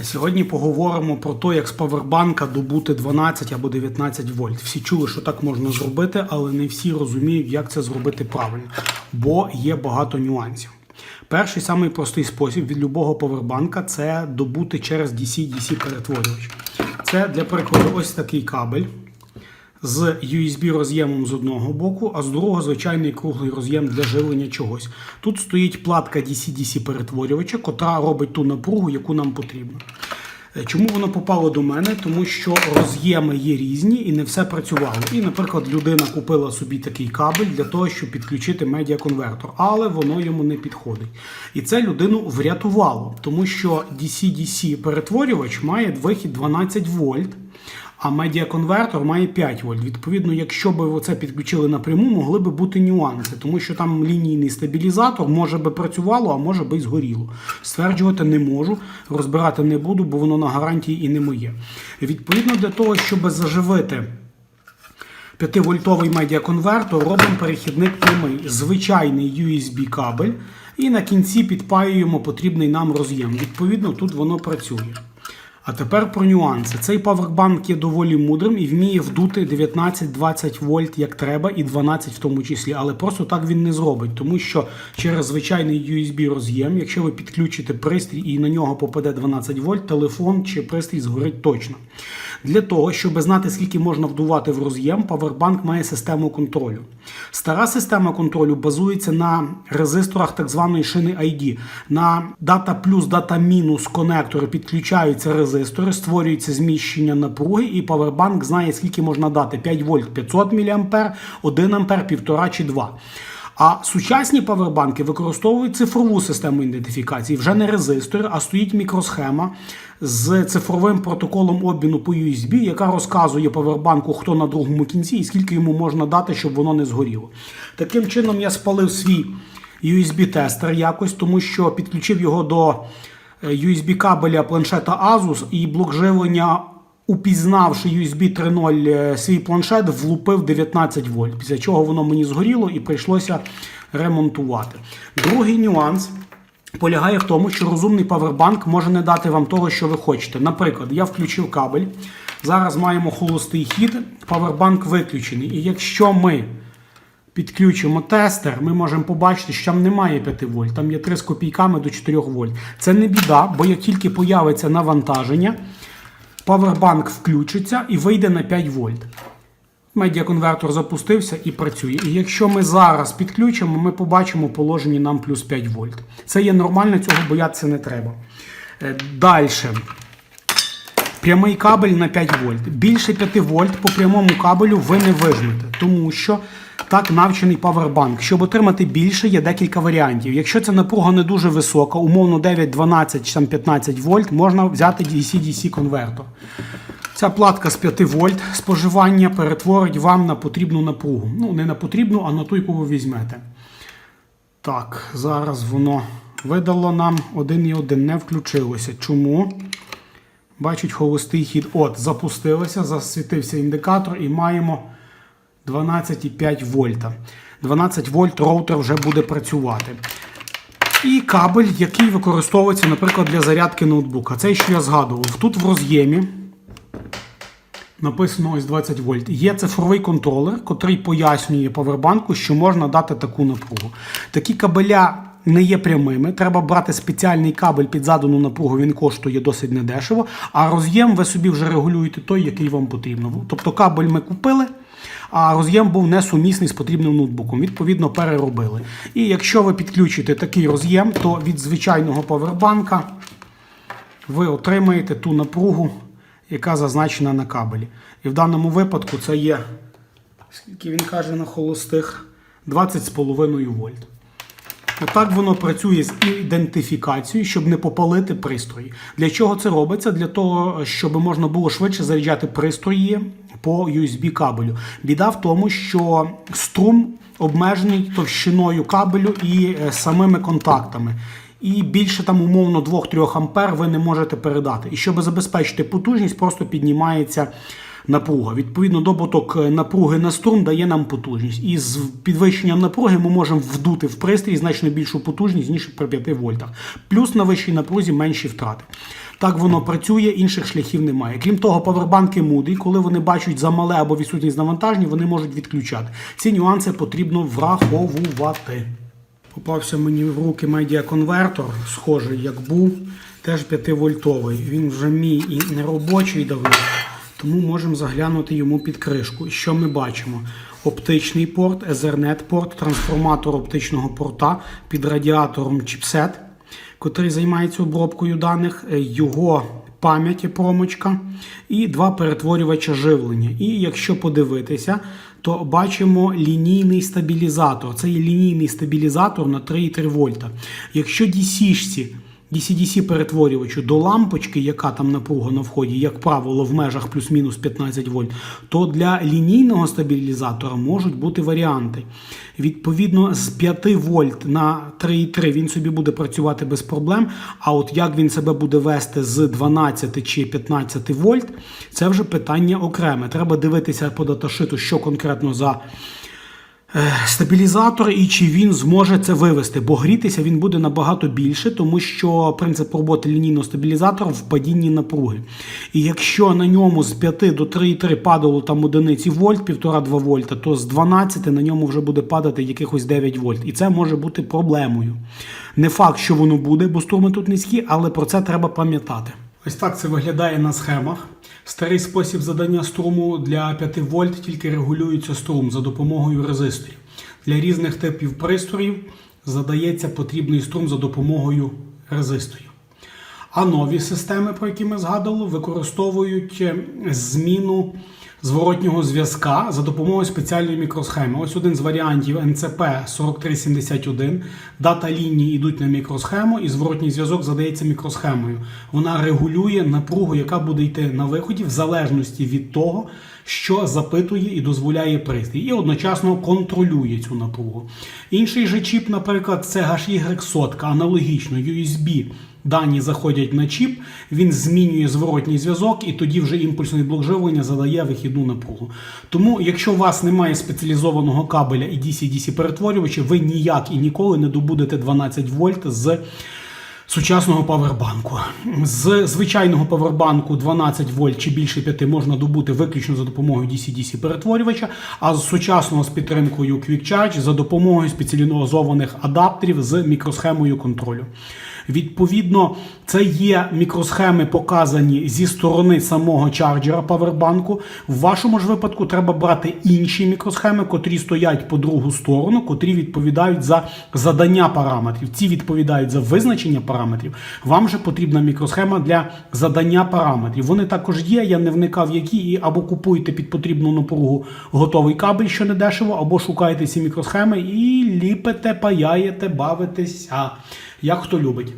А сьогодні поговоримо про те, як з павербанка добути 12 або 19 вольт. Всі чули, що так можна зробити, але не всі розуміють, як це зробити правильно, бо є багато нюансів. Перший самий простий спосіб від любого павербанка це добути через DC-DC перетворювач. Це для прикладу ось такий кабель з USB роз'ємом з одного боку, а з другого звичайний круглий роз'єм для живлення чогось. Тут стоїть платка DC-DC перетворювача, котра робить ту напругу, яку нам потрібно. Е, Чому воно попало до мене? Тому що роз'єми є різні і не все працювало. І, наприклад, людина купила собі такий кабель для того, щоб підключити медіаконвертор, але воно йому не підходить. І це людину врятувало, тому що DC-DC перетворювач має вихід 12 вольт. А медіаконвертор має 5 вольт. Відповідно, якщо б це підключили напряму, могли б бути нюанси, тому що там лінійний стабілізатор може би працювало, а може би й згоріло. Стверджувати не можу, розбирати не буду, бо воно на гарантії і не моє. Відповідно, для того, щоб заживити 5-вольтовий медіаконвертор, робимо перехідник прямий, звичайний USB кабель, і на кінці підпаюємо потрібний нам роз'єм. Відповідно, тут воно працює. А тепер про нюанси. Цей павербанк є доволі мудрим і вміє вдути 19-20 вольт як треба, і 12 в тому числі. Але просто так він не зробить, тому що через звичайний USB роз'єм, якщо ви підключите пристрій і на нього попаде 12 вольт, телефон чи пристрій згорить точно. Для того, щоб знати, скільки можна вдувати в роз'єм, павербанк має систему контролю. Стара система контролю базується на резисторах так званої шини ID. На дата плюс, дата мінус конектори підключаються резистори, створюється зміщення напруги, і павербанк знає, скільки можна дати: 5 вольт 500 мА, 1 А, 1,5 чи 2. А сучасні павербанки використовують цифрову систему ідентифікації, вже не резистори, а стоїть мікросхема з цифровим протоколом обміну по USB, яка розказує павербанку, хто на другому кінці і скільки йому можна дати, щоб воно не згоріло. Таким чином, я спалив свій USB-тестер якось, тому що підключив його до USB кабеля планшета Asus і блок живлення. Упізнавши USB 3.0 е, свій планшет, влупив 19 вольт, після чого воно мені згоріло і прийшлося ремонтувати. Другий нюанс полягає в тому, що розумний павербанк може не дати вам того, що ви хочете. Наприклад, я включив кабель. Зараз маємо холостий хід, павербанк виключений. І якщо ми підключимо тестер, ми можемо побачити, що там немає 5 вольт, там є 3 з копійками до 4 вольт. Це не біда, бо як тільки появиться навантаження, павербанк включиться і вийде на 5 вольт. Медіаконвертор запустився і працює. І якщо ми зараз підключимо, ми побачимо положені нам плюс 5 вольт. Це є нормально, цього боятися не треба. Далі. Прямий кабель на 5 вольт. Більше 5 вольт по прямому кабелю ви не вижмете, тому що так навчений павербанк. Щоб отримати більше, є декілька варіантів. Якщо ця напруга не дуже висока, умовно 9, 12 чи там 15 вольт, можна взяти DC-DC конвертор. Ця платка з 5 вольт споживання перетворить вам на потрібну напругу. Ну, не на потрібну, а на ту, яку ви візьмете. Так, зараз воно видало нам 1,1, не включилося. Чому? Бачить холостий хід. От, запустилося, засвітився індикатор і маємо 12,5 вольта. 12 вольт роутер вже буде працювати. І кабель, який використовується, наприклад, для зарядки ноутбука. Це що я згадував. Тут в роз'ємі написано ось 20 вольт. Є цифровий контролер, котрий пояснює павербанку, що можна дати таку напругу. Такі кабеля не є прямими. Треба брати спеціальний кабель під задану напругу, він коштує досить недешево. А роз'єм ви собі вже регулюєте той, який вам потрібно. Тобто кабель ми купили. А роз'єм був несумісний з потрібним ноутбуком. Відповідно, переробили. І якщо ви підключите такий роз'єм, то від звичайного павербанка ви отримаєте ту напругу, яка зазначена на кабелі. І в даному випадку це є, скільки він каже на холостих, 20,5 вольт. Отак воно працює з ідентифікацією, щоб не попалити пристрої. Для чого це робиться? Для того, щоб можна було швидше заряджати пристрої по USB кабелю. Біда в тому, що струм обмежений товщиною кабелю і е, самими контактами. І більше там умовно 2-3 ампер ви не можете передати. І щоб забезпечити потужність, просто піднімається напруга. Відповідно, добуток е, напруги на струм дає нам потужність. І з підвищенням напруги ми можемо вдути в пристрій значно більшу потужність, ніж при 5 вольтах. Плюс на вищій напрузі менші втрати. Так воно працює, інших шляхів немає. Крім того, павербанки мудрі, коли вони бачать замале або відсутність навантаження, вони можуть відключати. Ці нюанси потрібно враховувати. Попався мені в руки медіаконвертор, схожий як був, теж 5-вольтовий. Він вже мій і не робочий давно, тому можемо заглянути йому під кришку. Що ми бачимо? Оптичний порт, Ethernet порт, трансформатор оптичного порта під радіатором чіпсет, котрий займається обробкою даних, е, його пам'яті промочка і два перетворювача живлення. І якщо подивитися, то бачимо лінійний стабілізатор. Це є лінійний стабілізатор на 3,3 вольта. Якщо DC-шці DC-DC перетворювачу до лампочки, яка там напруга на вході, як правило, в межах плюс-мінус 15 вольт, то для лінійного стабілізатора можуть бути варіанти. Відповідно, з 5 вольт на 3,3 він собі буде працювати без проблем. А от як він себе буде вести з 12 чи 15 вольт, це вже питання окреме. Треба дивитися по даташиту, що конкретно за. Е, Стабілізатор і чи він зможе це вивести, бо грітися він буде набагато більше, тому що принцип роботи лінійного стабілізатора в падінні напруги. І якщо на ньому з 5 до 3,3 падало там одиниці вольт, 1,5-2 вольта, то з 12 на ньому вже буде падати якихось 9 вольт. І це може бути проблемою. Не факт, що воно буде, бо струми тут низькі, але про це треба пам'ятати. Ось так це виглядає на схемах. Старий спосіб задання струму для 5 вольт тільки регулюється струм за допомогою резисторів. Для різних типів пристроїв задається потрібний струм за допомогою резисторів. А нові системи, про які ми згадували, використовують е, зміну зворотнього зв'язка за допомогою спеціальної мікросхеми. Ось один з варіантів НЦП 4371. Дата лінії йдуть на мікросхему, і зворотній зв'язок задається мікросхемою. Вона регулює напругу, яка буде йти на виході, в залежності від того, що запитує і дозволяє пристрій, і одночасно контролює цю напругу. Інший же чіп, наприклад, це HY100, аналогічно USB. Дані заходять на чіп, він змінює зворотній зв'язок, і тоді вже імпульсний блок живлення задає вихідну напругу. Тому, якщо у вас немає спеціалізованого кабеля і DC-DC перетворювача, ви ніяк і ніколи не добудете 12 вольт з сучасного павербанку. З звичайного павербанку 12 вольт чи більше 5 можна добути виключно за допомогою DC-DC перетворювача, а з сучасного з підтримкою Quick Charge за допомогою спеціалізованих адаптерів з мікросхемою контролю. Відповідно, це є мікросхеми, показані зі сторони самого чарджера павербанку. В вашому ж випадку треба брати інші мікросхеми, котрі стоять по другу сторону, котрі відповідають за задання параметрів. Ці відповідають за визначення параметрів. Вам же потрібна мікросхема для задання параметрів. Вони також є. Я не вникав, які і або купуєте під потрібну напругу готовий кабель, що не дешево, або шукаєте ці мікросхеми і ліпите, паяєте, бавитеся. Як хто любить.